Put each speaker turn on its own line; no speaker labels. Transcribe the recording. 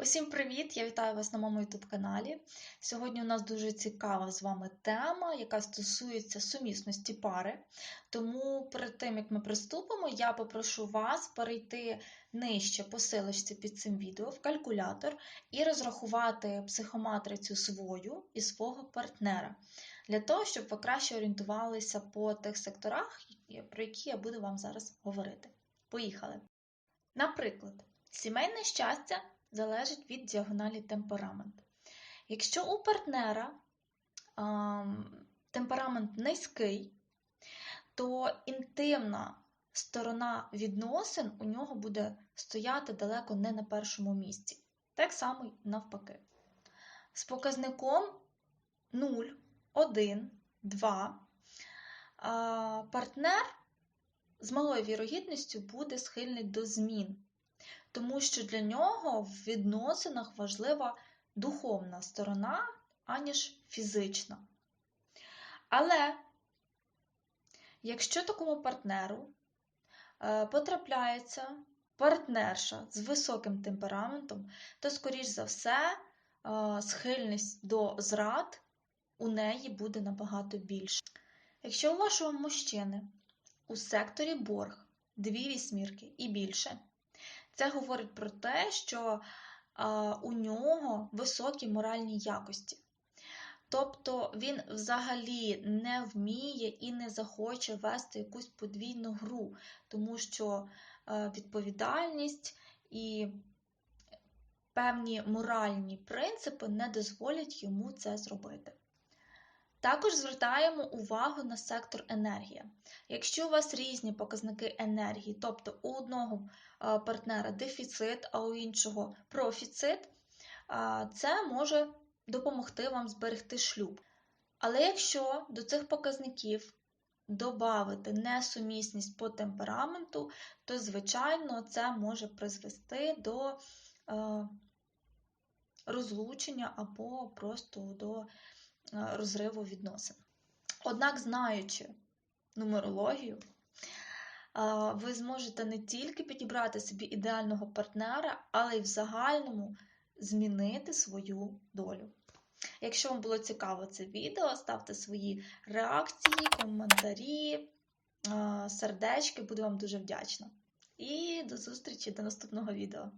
Усім привіт! Я вітаю вас на моєму youtube каналі. Сьогодні у нас дуже цікава з вами тема, яка стосується сумісності пари. Тому перед тим, як ми приступимо, я попрошу вас перейти нижче по силочці під цим відео в калькулятор і розрахувати психоматрицю свою і свого партнера, для того, щоб ви краще орієнтувалися по тих секторах, про які я буду вам зараз говорити. Поїхали! Наприклад, сімейне щастя залежить від діагоналі темперамент. Якщо у партнера а, темперамент низький, то інтимна сторона відносин у нього буде стояти далеко не на першому місці. Так само й навпаки. З показником 0, 1, 2 а, партнер з малою вірогідністю буде схильний до змін тому що для нього в відносинах важлива духовна сторона, аніж фізична. Але якщо такому партнеру е, потрапляється партнерша з високим темпераментом, то, скоріш за все, е, схильність до зрад у неї буде набагато більше. Якщо у вашого мужчини у секторі борг дві вісьмірки і більше, це говорить про те, що у нього високі моральні якості. Тобто він взагалі не вміє і не захоче вести якусь подвійну гру, тому що а, відповідальність і певні моральні принципи не дозволять йому це зробити. Також звертаємо увагу на сектор енергія. Якщо у вас різні показники енергії, тобто у одного партнера дефіцит, а у іншого профіцит, це може допомогти вам зберегти шлюб. Але якщо до цих показників додати несумісність по темпераменту, то, звичайно, це може призвести до розлучення або просто до розриву відносин. Однак, знаючи нумерологію, ви зможете не тільки підібрати собі ідеального партнера, але й в загальному змінити свою долю. Якщо вам було цікаво це відео, ставте свої реакції, коментарі, сердечки, буду вам дуже вдячна. І до зустрічі до наступного відео.